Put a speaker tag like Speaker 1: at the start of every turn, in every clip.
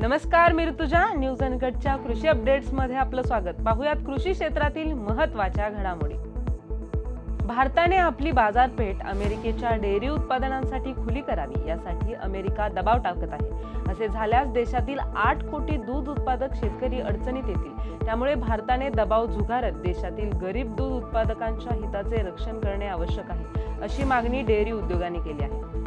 Speaker 1: नमस्कार मी ऋतुजा. न्यूज अनकटच्या कृषी अपडेट्समध्ये आपलं स्वागत. पाहुयात कृषी क्षेत्रातील महत्त्वाच्या घडामोडी. भारताने आपली बाजारपेठ अमेरिकेच्या डेअरी उत्पादनांसाठी खुली करावी यासाठी अमेरिका दबाव टाकत आहे. असे झाल्यास देशातील आठ कोटी दूध उत्पादक शेतकरी अडचणीत येतील. त्यामुळे भारताने दबाव झुगारत देशातील गरीब दूध उत्पादकांच्या हिताचे रक्षण करणे आवश्यक आहे अशी मागणी डेअरी उद्योगाने केली आहे.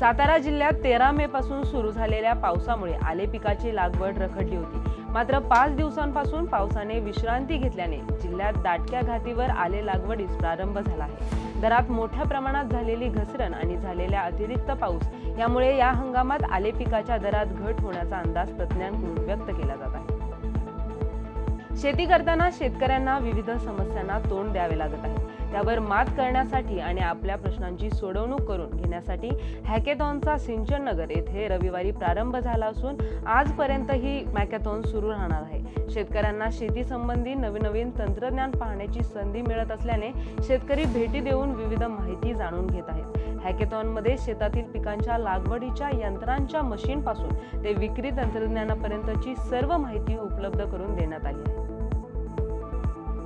Speaker 1: सातारा जिल्ह्यात तेरा मे पासून सुरू झालेल्या पावसामुळे आले पिकाची लागवड रखडली होती. मात्र पाच दिवसांपासून पावसाने विश्रांती घेतल्याने जिल्ह्यात दाटक्या घातीवर आले लागवडीस प्रारंभ झाला आहे. दरात मोठ्या प्रमाणात झालेली घसरण आणि झालेल्या अतिरिक्त पाऊस यामुळे या हंगामात आले पिकाच्या दरात घट होण्याचा अंदाज तज्ज्ञांकडून व्यक्त केला जातो. शेती करताना शेतकऱ्यांना विविध समस्यांना तोंड द्यावे लागत आहे. त्यावर मात करण्यासाठी आणि आपल्या प्रश्नांची सोडवणूक करून घेण्यासाठी हॅकेथॉनचा सिंचन नगर येथे रविवारी प्रारंभ झाला असून आजपर्यंत ही मॅकॅथॉन सुरू राहणार आहे. शेतकऱ्यांना शेती संबंधी नवीन नवीन तंत्रज्ञान पाहण्याची संधी मिळत असल्याने शेतकरी भेटी देऊन विविध माहिती जाणून घेत आहेत. हॅकेथॉनमध्ये शेतातील पिकांच्या लागवडीच्या यंत्रांच्या मशीनपासून ते विक्री तंत्रज्ञानापर्यंतची सर्व माहिती उपलब्ध करून देण्यात आली आहे.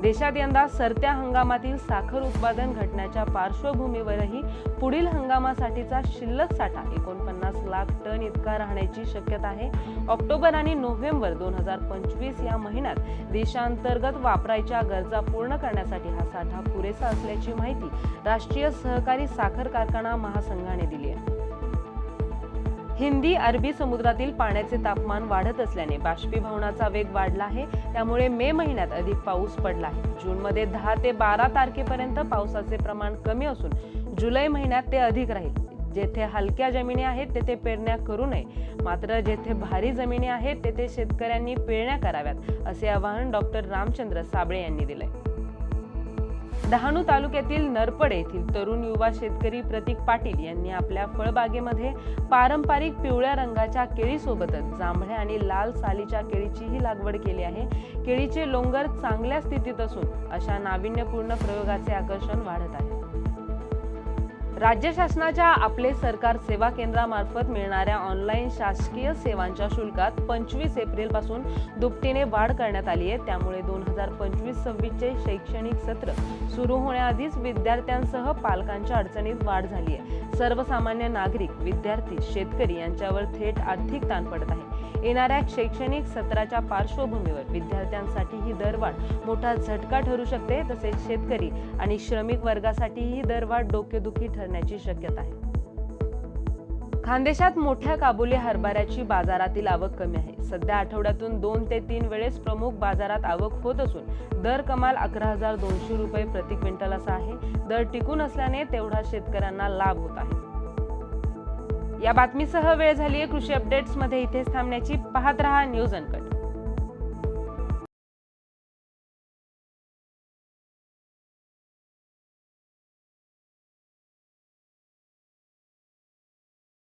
Speaker 1: देशात यंदा सरत्या हंगामातील साखर उत्पादन घटण्याच्या पार्श्वभूमीवरही पुढील हंगामासाठीचा शिल्लक साठा एकोणपन्नास लाख टन इतका राहण्याची शक्यता आहे. ऑक्टोबर आणि नोव्हेंबर दोन हजार पंचवीस या महिन्यात देशांतर्गत वापरायच्या गरजा पूर्ण करण्यासाठी हा साठा पुरेसा असल्याची माहिती राष्ट्रीय सहकारी साखर कारखाना महासंघाने दिली आहे. हिंदी अरबी समुद्रातील पाण्याचे तापमान वाढत असल्याने बाष्पीभवनाचा वेग वाढला आहे. त्यामुळे मे महिन्यात अधिक पाऊस पडला आहे. जूनमध्ये दहा ते बारा तारखेपर्यंत पावसाचे प्रमाण कमी असून जुलै महिन्यात ते अधिक राहील. जेथे हलक्या जमिनी आहेत तेथे पेरण्या करू नये. मात्र जेथे भारी जमिनी आहेत तेथे शेतकऱ्यांनी पेरण्या कराव्यात असे आवाहन डॉक्टर रामचंद्र साबळे यांनी दिलंय. डहाणू तालुक्यातील नरपडे येथील तरुण युवा शेतकरी प्रतीक पाटील यांनी आपल्या फळबागेमध्ये पारंपरिक पिवळ्या रंगाच्या केळीसोबतच जांभळ्या आणि लाल सालीच्या केळीचीही लागवड केली आहे. केळीचे लोंगर चांगल्या स्थितीत असून अशा नाविन्यपूर्ण प्रयोगाचे आकर्षण वाढत आहे. राज्य शासनाच्या आपले सरकार सेवा केंद्रामार्फत मिळणाऱ्या ऑनलाईन शासकीय सेवांच्या शुल्कात पंचवीस एप्रिलपासून दुपटीने वाढ करण्यात आली आहे. त्यामुळे दोन हजार पंचवीस सव्वीसचे शैक्षणिक सत्र सुरू होण्याआधीच विद्यार्थ्यांसह पालकांच्या अडचणीत वाढ झाली आहे. सर्वसामान्य नागरिक विद्यार्थी शेतकरी यांच्यावर थेट आर्थिक ताण पडत आहे. येणाऱ्या शैक्षणिक सत्राच्या पार्श्वभूमीवर विद्यार्थ्यांसाठी ही दरवाढ मोठा झटका ठरू शकते तसेच शेतकरी आणि श्रमिक वर्गासाठी ही दरवाढ डोकेदुखी ठरण्याची शक्यता आहे. खानदेशात मोठ्या काबुली हरभऱ्याची बाजारातील आवक कमी आहे. सध्या आठवड्यातून दोन ते तीन वेळेस प्रमुख बाजारात आवक होत असून दर कमाल अकरा हजार दोनशे रुपये प्रति क्विंटल असा आहे. दर टिकून असल्याने तेवढा शेतकऱ्यांना लाभ होत आहे. या बातमीसह वेळ झाली आहे कृषी अपडेट्समध्ये इथेच थांबण्याची. पाहत रहा न्यूज अनकट.